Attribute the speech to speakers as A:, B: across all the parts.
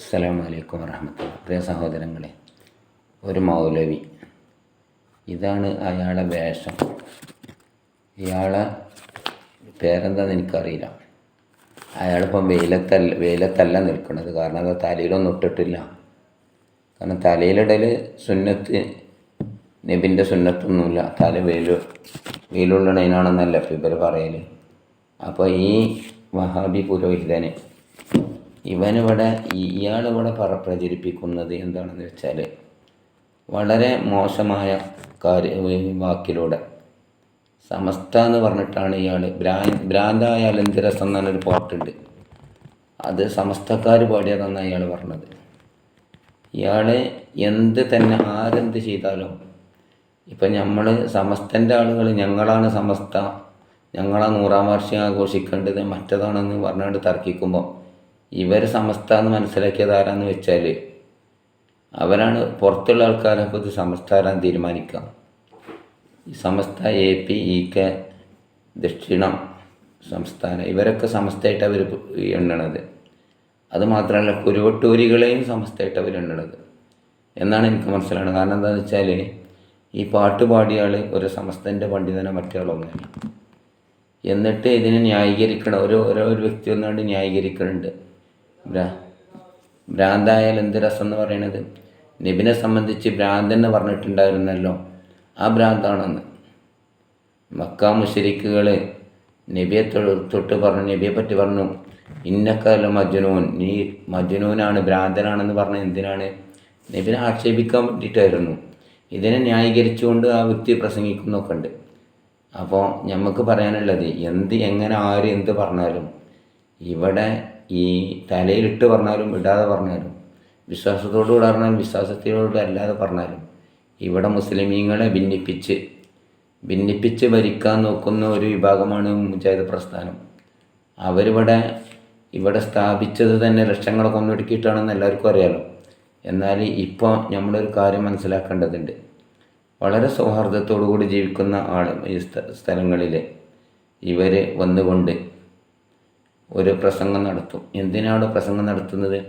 A: അസ്സലാമു അലൈക്കും വറഹമത്തുള്ള. പ്രിയ സഹോദരങ്ങളെ ഒരു മൗലവി. ഇതാണ് അയാളെ വേഷം. ഇയാളെ പേരെന്താന്ന് എനിക്കറിയില്ല. അയാളിപ്പം വെയിലത്തല്ല വെയിലത്തല്ല നിൽക്കുന്നത് കാരണം അത് തലയിലൊന്നും ഇട്ടിട്ടില്ല. കാരണം തലയിലിടൽ സുന്നത്ത് നബിന്റെ സുന്നത്തൊന്നുമില്ല. തല വെയിൽ വെയിലുള്ളതിനാണെന്നല്ല ഇപ്പം ഇവർ പറയൽ അപ്പോൾ ഈ വഹാബി പുരോഹിതന് ഇവനിവിടെ ഇയാളിവിടെ പറ പ്രചരിപ്പിക്കുന്നത് എന്താണെന്ന് വെച്ചാൽ വളരെ മോശമായ കാര്യ വാക്കിലൂടെ. സമസ്ത എന്ന് പറഞ്ഞിട്ടാണ് ഇയാൾ ഭ്രാ ഭ്രാന്തായാൽ എന്ത് രസം എന്നൊരു പാട്ടുണ്ട് അത് സമസ്തക്കാർ പാടിയതെന്നാണ് ഇയാൾ പറഞ്ഞത്. ഇയാൾ എന്ത് തന്നെ ആരെന്ത് ചെയ്താലും ഇപ്പം നമ്മൾ സമസ്തന്റെ ആളുകൾ ഞങ്ങളാണ് സമസ്ത ഞങ്ങളാ നൂറാം വാർഷികം ആഘോഷിക്കേണ്ടത് മറ്റതാണെന്ന് പറഞ്ഞുകൊണ്ട് തർക്കിക്കുമ്പോൾ ഇവർ സമസ്ത എന്ന് മനസ്സിലാക്കിയത് ആരാന്ന് വെച്ചാൽ അവരാണ് പുറത്തുള്ള ആൾക്കാരെ ഇത് സമസ്ത ആരാന്ന് തീരുമാനിക്കുക Samastha A P E K ദക്ഷിണം സംസ്ഥാനം ഇവരൊക്കെ സമസ്തയായിട്ട് അവർ എണ്ണണത്. അത് മാത്രമല്ല കുരുവട്ടൂരികളെയും സമസ്തയായിട്ട് അവർ എണ്ണണത്. എന്നാണ് എനിക്ക് മനസ്സിലാവുന്നത്. കാരണം എന്താണെന്ന് വെച്ചാൽ ഈ പാട്ട് പാടിയ ആൾ ഒരു സമസ്തന്റെ പണ്ഡിതനോ മറ്റാളൊന്നുമില്ല എന്നിട്ട് ഇതിനെ ന്യായീകരിക്കണം. ഓരോ ഓരോ വ്യക്തി ഒന്നുകൊണ്ട് ന്യായീകരിക്കുന്നുണ്ട് ഭ്രാ ഭ്രാന്തായാൽ എന്ത് രസം എന്ന് പറയണത്? നബിനെ സംബന്ധിച്ച് ഭ്രാന്ത് എന്ന് പറഞ്ഞിട്ടുണ്ടായിരുന്നല്ലോ. ആ ഭ്രാന്താണെന്ന്. മക്ക മുഷരിക്കുകൾ നബിയെ തൊട്ട് പറഞ്ഞു നബിയെ പറ്റി പറഞ്ഞു ഇന്നക്കല്ല മജുനൂൻ. നീ മജുനൂനാണ് ഭ്രാന്തനാണെന്ന് പറഞ്ഞ എന്തിനാണ്? നബിനെ ആക്ഷേപിക്കാൻ വേണ്ടിയിട്ടായിരുന്നു. ഇതിനെ ന്യായീകരിച്ചുകൊണ്ട് ആ വ്യക്തി പ്രസംഗിക്കുന്നൊക്കെ ഉണ്ട്. അപ്പോൾ നമുക്ക് പറയാനുള്ളത് എന്ത് എങ്ങനെ ആര് എന്ത് പറഞ്ഞാലും ഇവിടെ ഈ തലയിലിട്ട് പറഞ്ഞാലും ഇടാതെ പറഞ്ഞാലും വിശ്വാസത്തോടു കൂടെ പറഞ്ഞാലും വിശ്വാസത്തോട് അല്ലാതെ പറഞ്ഞാലും ഇവിടെ മുസ്ലിമീങ്ങളെ ഭിന്നിപ്പിച്ച് ഭിന്നിപ്പിച്ച് ഭരിക്കാൻ നോക്കുന്ന ഒരു വിഭാഗമാണ് മുജാഹിദ് പ്രസ്ഥാനം. അവരിവിടെ ഇവിടെ സ്ഥാപിച്ചത് തന്നെ ലക്ഷങ്ങളെ കൊന്നൊടുക്കിയിട്ടാണെന്ന് എല്ലാവർക്കും അറിയാലോ. എന്നാൽ ഇപ്പോൾ നമ്മളൊരു കാര്യം മനസ്സിലാക്കേണ്ടതുണ്ട്. വളരെ സൗഹാർദ്ദത്തോടു കൂടി ജീവിക്കുന്ന ആൾ ഈ സ്ഥ സ്ഥലങ്ങളിൽ ഇവർ വന്നുകൊണ്ട് ഒരു പ്രസംഗം നടത്തും. എന്തിനാണ് പ്രസംഗം നടത്തുന്നത്?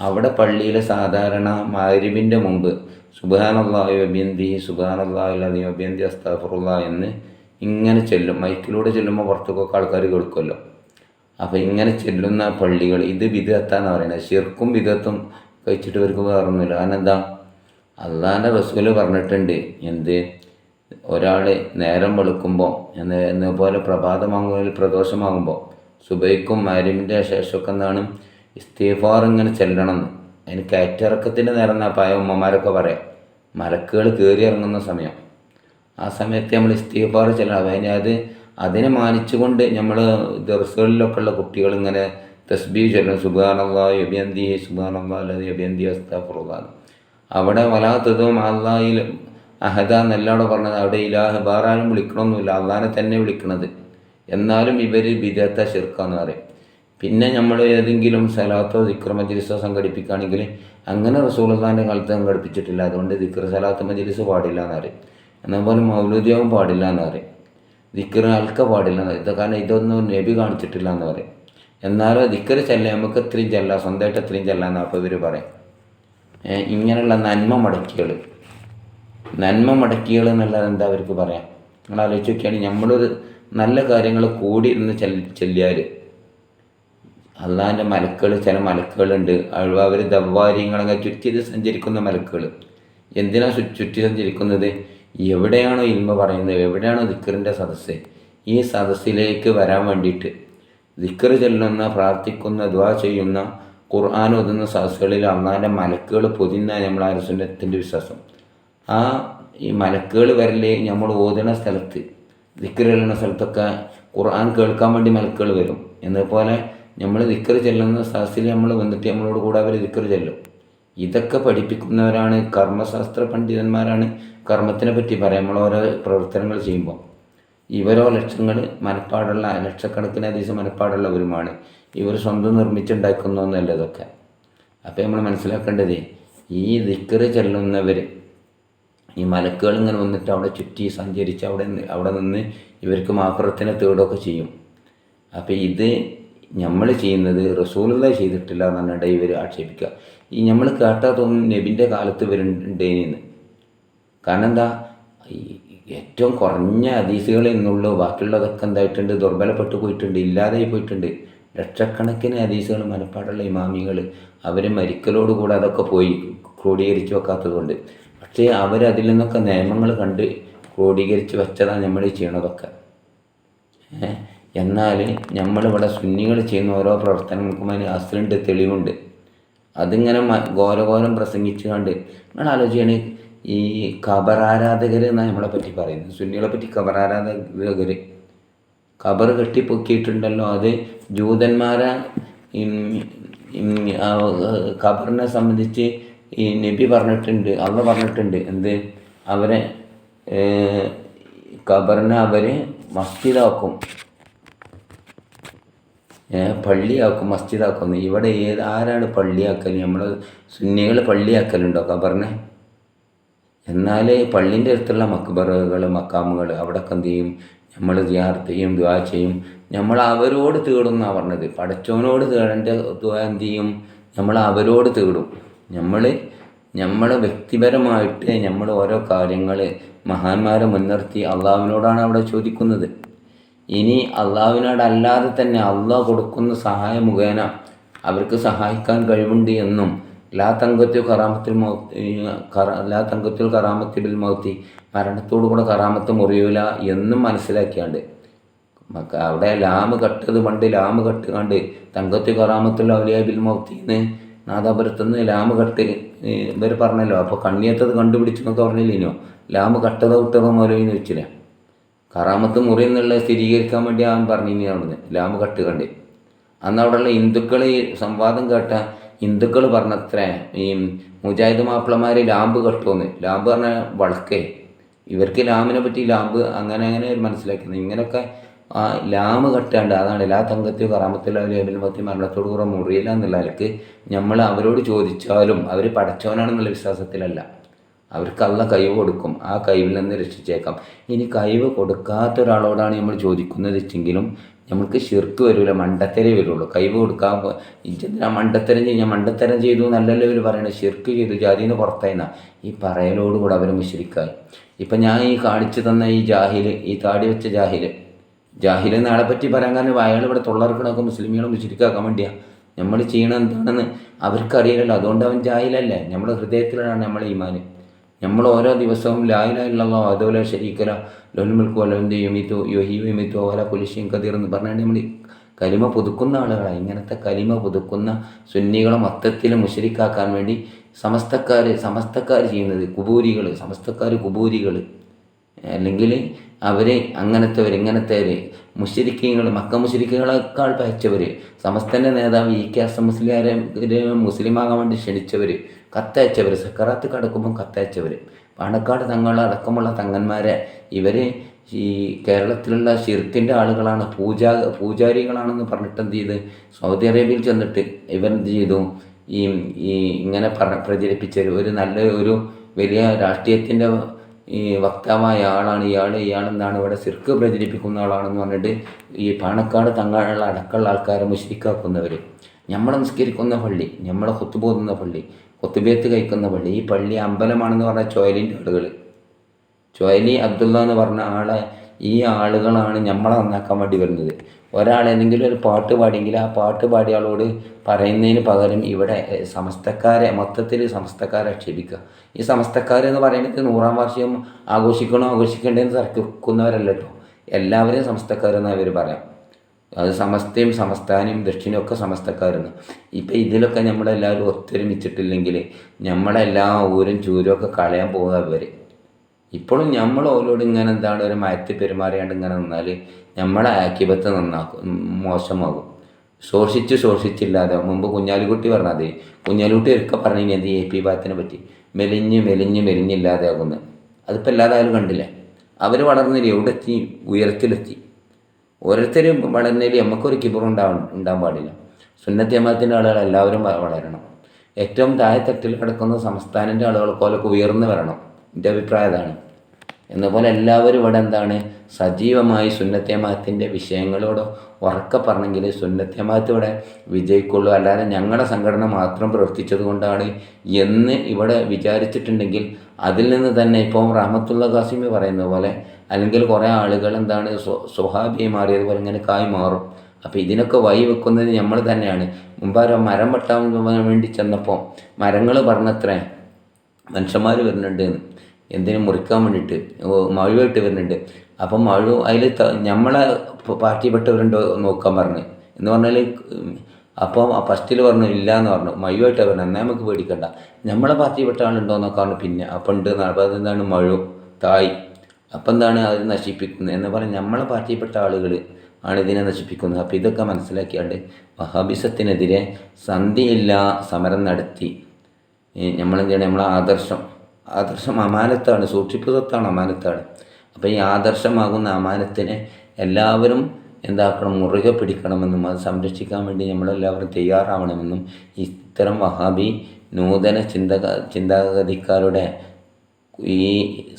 A: അവിടെ പള്ളിയിലെ സാധാരണ മാരിബിന്റെ മുമ്പ് സുബാനല്ലാഹു അഭ്യന്തി സുബാനല്ലാഹി അഭ്യന്തി അസ്താഫറുള്ള എന്ന് ഇങ്ങനെ ചെല്ലും. മൈക്കിലൂടെ ചെല്ലുമ്പോൾ പുറത്തൊക്കെ ആൾക്കാർ കേൾക്കുമല്ലോ അപ്പോൾ ഇങ്ങനെ ചെല്ലുന്ന പള്ളികൾ ഇത് വിധത്താന്ന് പറയുന്നത്. ശിർക്കും വിധത്തും കഴിച്ചിട്ട് ഇവർക്ക് വേറൊന്നുമില്ല. കാരണം എന്താ? അള്ളാഹാന്റെ റസൂൽ പറഞ്ഞിട്ടുണ്ട് എന്ത്? ഒരാൾ നേരം വെളുക്കുമ്പോൾ എന്ന് എന്ന പോലെ പ്രഭാതമാകുമ്പോൾ പ്രദോഷമാകുമ്പോൾ സുബൈക്കും മാരിമിന്റെ ശേഷമൊക്കെ എന്താണ്? ഇസ്തീഫാർ ഇങ്ങനെ ചെല്ലണമെന്ന് അതിന് കയറ്റിറക്കത്തിന്റെ നേരം എന്നാ പായ ഉമ്മമാരൊക്കെ പറയാം. മലക്കുകൾ കയറി ഇറങ്ങുന്ന സമയം. ആ സമയത്ത് നമ്മൾ ഇസ്തീഫാർ ചെല്ലണം. അതിന് അത് അതിനെ മാനിച്ചുകൊണ്ട് നമ്മൾ ദർസുകളിലൊക്കെ ഉള്ള കുട്ടികൾ ഇങ്ങനെ തസ്ബീ ചൊല്ലും സുബാനുള്ള യബിയന്തി സുബാനല്ലാ അല്ലാതെ യബിയന്തി അസ്താഫുറുല്ലാന്ന് അവിടെ വലാത്തതും അള്ളാഹിൽ അഹദ എന്നല്ലാടെ പറഞ്ഞത്. അവിടെ ഇലാഹ് വേറെ ആരും വിളിക്കണമൊന്നുമില്ല തന്നെ വിളിക്കണത്. എന്നാലും ഇവർ വിദഗ്ധ ഷിർക്കാന്ന് പറയും. പിന്നെ നമ്മൾ ഏതെങ്കിലും സലാത്തോ ദിക്ര മജ്ലിസോ സംഘടിപ്പിക്കുകയാണെങ്കിൽ അങ്ങനെ റസൂൽഖാന്റെ കാലത്ത് സംഘടിപ്പിച്ചിട്ടില്ല. അതുകൊണ്ട് ദിക്ർ സലാത്ത് മജ്ലിസ് പാടില്ല എന്ന് പറയും. എന്നാൽ പോലെ മൗലൂദ്യവും പാടില്ല എന്ന് പറയും. ദിക്ർ അൽക്ക പാടില്ല എന്ന് പറയും കാരണം ഇതൊന്നും നബി കാണിച്ചിട്ടില്ല എന്ന് പറയും. എന്നാലും ദിക്ർ ചെല്ല നമുക്ക് ഇത്രയും ചെല്ല സ്വന്തമായിട്ട് ഇത്രയും ചെല്ല ചെല്ലാന്ന് അപ്പോൾ ഇവർ പറയും. ഇങ്ങനെയുള്ള നന്മ മടക്കികൾ നന്മ മടക്കികൾ എന്നുള്ളത് എന്താ അവർക്ക് പറയാം? നിങ്ങൾ ആലോചിച്ച് നോക്കിയാണെങ്കിൽ നമ്മളൊരു നല്ല കാര്യങ്ങൾ കൂടി ഇരുന്ന് ചെൽ ചെല്ലിയാൽ അള്ളാഹിന്റെ മലക്കുകൾ ചില മലക്കുകളുണ്ട്. അവർ ദവാര്യങ്ങളൊക്കെ ചുറ്റി സഞ്ചരിക്കുന്ന മലക്കുകൾ. എന്തിനാ ചു- ചുറ്റി സഞ്ചരിക്കുന്നത്? എവിടെയാണോ ഇൽമ പറയുന്നത്? എവിടെയാണോ ദിക്കറിന്റെ സദസ്സ്? ഈ സദസ്സിലേക്ക് വരാൻ വേണ്ടിയിട്ട് ദിക്കർ ചെല്ലുന്ന പ്രാർത്ഥിക്കുന്ന ദ്വാ ചെയ്യുന്ന ഖുർആൻ ഓതുന്ന സദസ്സുകളിൽ അള്ളാഹിന്റെ മലക്കുകൾ പൊതിന്ന നമ്മൾ ആരസുന്നത്തിന്റെ വിശ്വാസം. ആ ഈ മലക്കുകൾ വരൽ നമ്മൾ ഓതുന്ന സ്ഥലത്ത് ചെല്ലുന്ന സ്ഥലത്തൊക്കെ ഖുർആൻ കേൾക്കാൻ വേണ്ടി മലക്കുകൾ വരും. എന്നതുപോലെ നമ്മൾ ദിക്കർ ചെല്ലുന്ന സദസ്സിൽ നമ്മൾ വന്നിട്ട് നമ്മളോട് കൂടെ അവർ ദിക്കർ ചെല്ലും. ഇതൊക്കെ പഠിപ്പിക്കുന്നവരാണ് കർമ്മശാസ്ത്ര പണ്ഡിതന്മാരാണ് കർമ്മത്തിനെ പറ്റി പറയാം. നമ്മൾ ഓരോ പ്രവർത്തനങ്ങൾ ചെയ്യുമ്പോൾ. ഇവരോ ലക്ഷങ്ങൾ മനപ്പാടുള്ള ലക്ഷക്കണക്കിന് ദിവസം മനപ്പാടുള്ളവരുമാണ്. ഇവർ സ്വന്തം നിർമ്മിച്ചുണ്ടാക്കുന്നു ഇതൊക്കെ. അപ്പോൾ നമ്മൾ മനസ്സിലാക്കേണ്ടത് ഈ ദിക്കറ് ചെല്ലുന്നവർ ഈ മലക്കുകൾ ഇങ്ങനെ വന്നിട്ട് അവിടെ ചുറ്റി സഞ്ചരിച്ച് അവിടെ അവിടെ നിന്ന് ഇവർക്ക് മാപ്പുറത്തിനെ തേടുകയൊക്കെ ചെയ്യും. അപ്പോൾ ഇത് നമ്മൾ ചെയ്യുന്നത് റസൂലുള്ള ചെയ്തിട്ടില്ല എന്നാണ് ഇവർ ആക്ഷേപിക്കുക. ഈ നമ്മൾ കേട്ടാൽ തോന്നും നബിന്റെ കാലത്ത് വരുന്നുണ്ടേന്ന് കാരണം എന്താ? ഈ ഏറ്റവും കുറഞ്ഞ ഹദീസുകൾ എന്നുള്ളൂ ബാക്കിയുള്ളതൊക്കെ എന്തായിട്ടുണ്ട്? ദുർബലപ്പെട്ടു പോയിട്ടുണ്ട് ഇല്ലാതായി പോയിട്ടുണ്ട്. ലക്ഷക്കണക്കിന് ഹദീസുകൾ മനപ്പാടുള്ള ഇമാമികൾ അവർ മരിക്കലോടുകൂടെ അതൊക്കെ പോയി ക്രോഡീകരിച്ച് വെക്കാത്തതുകൊണ്ട്. പക്ഷേ അവരതിൽ നിന്നൊക്കെ നിയമങ്ങൾ കണ്ട് ക്രോഡീകരിച്ച് വെച്ചതാണ് നമ്മൾ ചെയ്യണതൊക്കെ? എന്നാൽ നമ്മളിവിടെ സുന്നികൾ ചെയ്യുന്ന ഓരോ പ്രവർത്തനങ്ങൾക്കും അതിന് അസുണ്ട് തെളിവുണ്ട്. അതിങ്ങനെ ഘോരഘോരം പ്രസംഗിച്ചു കണ്ട് നിങ്ങൾ ആലോചിക്കുകയാണ് ഈ ഖബറാരാധകർ എന്നാണ് നമ്മളെ പറ്റി പറയുന്നത്. സുന്നികളെ പറ്റി ഖബറാരാധകർ. ഖബർ കെട്ടിപ്പൊക്കിയിട്ടുണ്ടല്ലോ. അത് ജൂതന്മാരെ ഖബറിനെ സംബന്ധിച്ച് ഈ നബി പറഞ്ഞിട്ടുണ്ട് അള്ള പറഞ്ഞിട്ടുണ്ട്. എന്ത്? അവരെ ഖബറിനെ അവർ മസ്ജിദാക്കും. പള്ളിയാക്കും മസ്ജിദാക്കുന്നു ഇവിടെ ഏത് ആരാണ് പള്ളിയാക്കൽ നമ്മൾ സുന്നികൾ പള്ളിയാക്കലുണ്ടോ ഖബറിനെ? എന്നാൽ പള്ളിന്റെ അടുത്തുള്ള മക്ബറുകൾ മക്കാമുകൾ അവിടെയൊക്കെ എന്ത് ചെയ്യും? നമ്മൾ ജിയാർത്ത് ചെയ്യും ദ്വാ ചെയ്യും. നമ്മൾ അവരോട് തേടുന്നാണ് പറഞ്ഞത്. പടച്ചവനോട് തേടേണ്ട ദ്വാ എന്ത് ചെയ്യും? നമ്മൾ അവരോട് തേടും. നമ്മൾ നമ്മൾ വ്യക്തിപരമായിട്ട് നമ്മൾ ഓരോ കാര്യങ്ങൾ മഹാന്മാരെ മുൻനിർത്തി അള്ളാഹുവിനോടാണ് അവിടെ ചോദിക്കുന്നത്. ഇനി അള്ളാഹുവിനോടല്ലാതെ തന്നെ അള്ളാഹ് കൊടുക്കുന്ന സഹായ മുഖേന അവർക്ക് സഹായിക്കാൻ കഴിവുണ്ട് എന്നും ലാ തങ്കത്തിൽ കറാമത്തിൽ മൗത്തി കറ- ലാ തങ്കത്തിൽ കറാമത്തിൽ മൗത്തി മരണത്തോടു കൂടെ കറാമത്ത് മുറിയൂല എന്നും മനസ്സിലാക്കിയാണ്ട്. അവിടെ ലാമ് കട്ടത് പണ്ട് ലാമ് കട്ട് കണ്ട് തങ്കത്തിൽ കറാമത്തിൽ അവലിയ ബിൽ മൗത്തിന്ന് നാദാപുരത്തുനിന്ന് ലാമ് കട്ട് ഇവർ പറഞ്ഞല്ലോ അപ്പോൾ കണ്ണിയത്തത് കണ്ടുപിടിച്ചു എന്നൊക്കെ പറഞ്ഞില്ലേനോ ലാമ് കട്ടതോ വിട്ടതോ മൗലവിന്ന് വെച്ചില്ല കറാമത്ത് മുറി എന്നുള്ള സ്ഥിരീകരിക്കാൻ വേണ്ടി അവൻ പറഞ്ഞു അവിടുന്ന് ലാമ് കട്ട് കണ്ട്. അന്ന് അവിടെയുള്ള ഹിന്ദുക്കൾ ഈ സംവാദം കേട്ട ഹിന്ദുക്കൾ പറഞ്ഞത്രേ ഈ മുജാഹിദ് മാപ്പിളമാർ ലാമ്പ് കട്ടുമെന്ന് ലാമ്പ് പറഞ്ഞ വളക്കേ ഇവർക്ക് ലാമിനെ പറ്റി ലാമ്പ് അങ്ങനെ അങ്ങനെ മനസ്സിലാക്കുന്നത് ഇങ്ങനെയൊക്കെ ആ ലാമ് കട്ടാണ്ട് അതാണ് ലാ തങ്കത്തിൽ കറാമത്തിൽ പത്തി മരണത്തോടു കൂടെ മുറിയില്ല എന്നുള്ള നമ്മൾ അവരോട് ചോദിച്ചാലും അവർ പടച്ചവനാണെന്നുള്ള വിശ്വാസത്തിലല്ല. അവർക്ക് അല്ല കഴിവ് കൊടുക്കും. ആ കഴിവിൽ നിന്ന് രക്ഷിച്ചേക്കാം. ഇനി കഴിവ് കൊടുക്കാത്ത ഒരാളോടാണ് നമ്മൾ ചോദിക്കുന്നത് വെച്ചെങ്കിലും നമ്മൾക്ക് ശിർക്ക് വരില്ല മണ്ടത്തരേ വരുള്ളൂ. കഴിവ് കൊടുക്കാൻ ഇജ്ജെന്തിനാ മണ്ടത്തരം ചെയ്യാൻ മണ്ടത്തരം ചെയ്തു നല്ലല്ലോ ഇവർ പറയണത് ശിർക്ക് ചെയ്തു ജാതിന്ന് പുറത്തായിന്ന. ഈ പറയലോടുകൂടെ അവർ മുഷരിക്കായി. ഇപ്പം ഞാൻ ഈ കാണിച്ചു തന്ന ഈ ജാഹിൽ ഈ താടി വെച്ച ജാഹിൽ ജാഹിൽ നാളെ പറ്റി പറയാൻ കാരണം അയാൾ ഇവിടെ തൊള്ളർക്കണമൊക്കെ മുസ്ലിമികളും മുഷരിക്കാക്കാൻ വേണ്ടിയാണ് നമ്മൾ ചെയ്യണത് എന്താണെന്ന് അവർക്കറിയില്ലല്ലോ. അതുകൊണ്ട് അവൻ ജാഹിലല്ലേ? നമ്മുടെ ഹൃദയത്തിലാണ് നമ്മളെ ഈമാൻ നമ്മൾ ഓരോ ദിവസവും ലായിലായില്ലല്ലോ അതുപോലെ ശരീക്കല ലോൽമുൽക്കു അല്ലെ യുമിത്തോ യൊഹി യുമിത്തോ ഓല പുലിശിയും കതീർ എന്ന് പറഞ്ഞാൽ നമ്മൾ കലിമ പുതുക്കുന്ന ആളുകളാണ് ഇങ്ങനത്തെ കലിമ പുതുക്കുന്ന സുന്നികളെ മൊത്തത്തിൽ മുഷരിക്കാക്കാൻ വേണ്ടി സമസ്തക്കാർ സമസ്തക്കാർ ചെയ്യുന്നത് കുബൂരികൾ സമസ്തക്കാർ കുബൂരികൾ അല്ലെങ്കിൽ അവർ അങ്ങനത്തെവർ ഇങ്ങനത്തെവർ മുഷരിക്കുകൾ മക്ക മുഷരിക്കുകളെക്കാൾ പയച്ചവർ സമസ്തന്റെ നേതാവ് ഇ കെ എസ് മുസ്ലിയാരെ മുസ്ലിമാകാൻ വേണ്ടി ക്ഷണിച്ചവർ കത്തയച്ചവർ സക്കറാത്ത് കടക്കുമ്പം കത്തയച്ചവർ പാണക്കാട് തങ്ങളടക്കമുള്ള തങ്ങന്മാരെ ഇവർ ഈ കേരളത്തിലുള്ള ഷിർക്കിന്റെ ആളുകളാണ്. പൂജാ പൂജാരികളാണെന്ന് പറഞ്ഞിട്ട് എന്ത് ചെയ്ത്? സൗദി അറേബ്യയിൽ ചെന്നിട്ട് ഇവരെന്ത് ചെയ്തു? ഈ ഈ ഇങ്ങനെ പ്രചരിപ്പിച്ച ഒരു നല്ല ഒരു വലിയ രാഷ്ട്രീയത്തിന്റെ ഈ വക്താവായ ആളാണ് ഇയാൾ ഇയാളെന്താണ് ഇവിടെ സിർക്ക് പ്രചരിപ്പിക്കുന്ന ആളാണെന്ന് പറഞ്ഞിട്ട് ഈ പാണക്കാട് തങ്ങാനുള്ള അടക്കമുള്ള ആൾക്കാരെ മുശ്രിക്കാക്കുന്നവർ നമ്മൾ നിസ്കരിക്കുന്ന പള്ളി നമ്മളെ കൊത്തുപോകുന്ന പള്ളി കൊത്തുബേത്ത് കഴിക്കുന്ന പള്ളി ഈ പള്ളി അമ്പലമാണെന്ന് പറഞ്ഞ ചോയലിന്റെ ആളുകൾ ചോയലി അബ്ദുള്ള എന്ന് പറഞ്ഞ ആളെ ഈ ആളുകളാണ് നമ്മളെ നന്നാക്കാൻ വേണ്ടി വരുന്നത്. ഒരാൾ ഏതെങ്കിലും ഒരു പാട്ട് പാടിയെങ്കിൽ ആ പാട്ട് പാടിയ ആളോട് പറയുന്നതിന് പകരം ഇവിടെ സമസ്തക്കാരെ മൊത്തത്തിൽ സമസ്തക്കാരെ ആക്ഷേപിക്കുക ഈ സമസ്തക്കാരെന്ന് പറയുന്നത് നൂറാം വാർഷികം ആഘോഷിക്കണോ ആഘോഷിക്കേണ്ടതെന്ന് തർക്കിക്കുന്നവരല്ല കേട്ടോ എല്ലാവരെയും സമസ്തക്കാരെന്ന് അവർ പറയാം. അത് സമസ്തയും സമസ്ഥാനയും ദക്ഷിണയും ഒക്കെ സമസ്തക്കാരെന്ന്. ഇപ്പം ഇതിലൊക്കെ നമ്മളെല്ലാവരും ഒത്തൊരുമിച്ചിട്ടില്ലെങ്കിൽ നമ്മളെല്ലാ ഊരും ചൂരും ഒക്കെ കളയാൻ പോകുക ഇവർ ഇപ്പോഴും നമ്മൾ ഓരോട് ഇങ്ങനെ എന്താണ് ഒരു മയത്തി പെരുമാറിയാണ്ട് ഇങ്ങനെ നിന്നാൽ നമ്മളെ ആക്കിപത്ത് നന്നാക്കും മോശമാകും. ശോഷിച്ച് ശോഷിച്ചില്ലാതെ മുമ്പ് കുഞ്ഞാലിക്കുട്ടി പറഞ്ഞത് കുഞ്ഞാലിക്കുട്ടി ഒക്കെ പറഞ്ഞു എന്ത് എ പി ഭാഗത്തിനെ പറ്റി? മെലിഞ്ഞ് മെലിഞ്ഞ് മെലിഞ്ഞില്ലാതെ ആകുന്നത് അതിപ്പോൾ എല്ലാതായാലും കണ്ടില്ലേ? അവർ വളർന്നില്ല എവിടെ എത്തി ഉയരത്തിലെത്തി. ഓരോരുത്തരും വളരുന്നതിൽ നമുക്കൊരു കിബറും ഉണ്ടാവും ഉണ്ടാകാൻ പാടില്ല. സുന്നത്തി അമ്മത്തിന്റെ ആളുകൾ എല്ലാവരും വളരണം. ഏറ്റവും താഴെത്തട്ടിൽ കിടക്കുന്ന സംസ്ഥാനന്റെ ആളുകൾ പോലൊക്കെ ഉയർന്നു വരണം. എന്റെ അഭിപ്രായം അതാണ് എന്നപോലെ എല്ലാവരും ഇവിടെ എന്താണ്? സജീവമായി സുന്നത്തേമാത്തിന്റെ വിഷയങ്ങളോട് ഉറക്കെ പറഞ്ഞെങ്കിൽ സുന്നത്തേമാത്ത് ഇവിടെ വിജയിക്കുള്ളൂ. അല്ലാതെ ഞങ്ങളുടെ സംഘടന മാത്രം പ്രവർത്തിച്ചത് കൊണ്ടാണ് എന്ന് ഇവിടെ വിചാരിച്ചിട്ടുണ്ടെങ്കിൽ അതിൽ നിന്ന് തന്നെ ഇപ്പോൾ റഹമത്തുള്ള ഖാസിമി പറയുന്ന പോലെ അല്ലെങ്കിൽ കുറേ ആളുകൾ എന്താണ് സ്വഹാബിയെ മാറിയതുപോലെ ഇങ്ങനെ കായ് മാറും. അപ്പോൾ ഇതിനൊക്കെ വഴി വെക്കുന്നത് നമ്മൾ തന്നെയാണ്. മുമ്പാരോ മരം വെട്ടാൻ വേണ്ടി ചെന്നപ്പോൾ മരങ്ങൾ പറഞ്ഞത്രേ മനുഷ്യന്മാർ വരുന്നുണ്ട്. എന്തിനും മുറിക്കാൻ വേണ്ടിയിട്ട്? മഴുവായിട്ട് വരുന്നുണ്ട്. അപ്പം മഴു അതിൽ നമ്മളെ പാർട്ടിപ്പെട്ടവരുണ്ടോ നോക്കാൻ പറഞ്ഞ്. എന്ന് പറഞ്ഞാൽ അപ്പം ഫസ്റ്റിൽ പറഞ്ഞു ഇല്ല എന്ന് പറഞ്ഞു. മഴുവായിട്ട് പറഞ്ഞു. എന്നാൽ നമുക്ക് പേടിക്കണ്ട. നമ്മളെ പാർട്ടിപ്പെട്ട ആളുണ്ടോ പറഞ്ഞു പിന്നെ. അപ്പം ഉണ്ട് അപ്പോൾ അതെന്താണ്? മഴു തായ്. അപ്പം എന്താണ് അത് നശിപ്പിക്കുന്നത്? എന്ന് പറഞ്ഞാൽ നമ്മളെ പാർട്ടിപ്പെട്ട ആളുകൾ ആണ് ഇതിനെ നശിപ്പിക്കുന്നത്. അപ്പോൾ ഇതൊക്കെ മനസ്സിലാക്കിയാണ്ട് വഹാബിസത്തിനെതിരെ സന്ധിയില്ല സമരം നടത്തി. നമ്മളെന്ത് ചെയ്യണം നമ്മളെ ആദർശം. ആദർശം അമാനത്താണ്. സൂക്ഷിപ്പ് സ്വത്താണ് അമാനത്താണ്. അപ്പോൾ ഈ ആദർശമാകുന്ന അമാനത്തിനെ എല്ലാവരും എന്താക്കണം? മുറുകെ പിടിക്കണമെന്നും അത് സംരക്ഷിക്കാൻ വേണ്ടി നമ്മളെല്ലാവരും തയ്യാറാവണമെന്നും ഇത്തരം വഹാബി നൂതന ചിന്ത ചിന്താഗതിക്കാരുടെ ഈ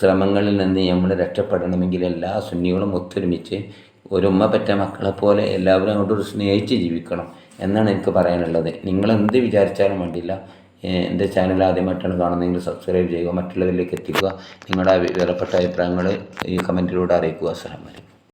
A: ശ്രമങ്ങളിൽ നിന്ന് നമ്മൾ രക്ഷപ്പെടണമെങ്കിൽ എല്ലാ സുന്നികളും ഒത്തൊരുമിച്ച് ഒരു ഉമ്മ പെറ്റ മക്കളെ പോലെ എല്ലാവരും അങ്ങോട്ട് സ്നേഹിച്ച് ജീവിക്കണം എന്നാണ് എനിക്ക് പറയാനുള്ളത്. നിങ്ങൾ എന്ത് വിചാരിച്ചാലും വേണ്ടില്ല. എന്റെ ചാനൽ ആദ്യമായിട്ടാണ് കാണുന്നതെങ്കിൽ സബ്സ്ക്രൈബ് ചെയ്യുക മറ്റുള്ളവരിലേക്ക് എത്തിക്കുക നിങ്ങളുടെ വിലപ്പെട്ട അഭിപ്രായങ്ങൾ ഈ കമന്റിലൂടെ അറിയിക്കുക. അലൈക്കും.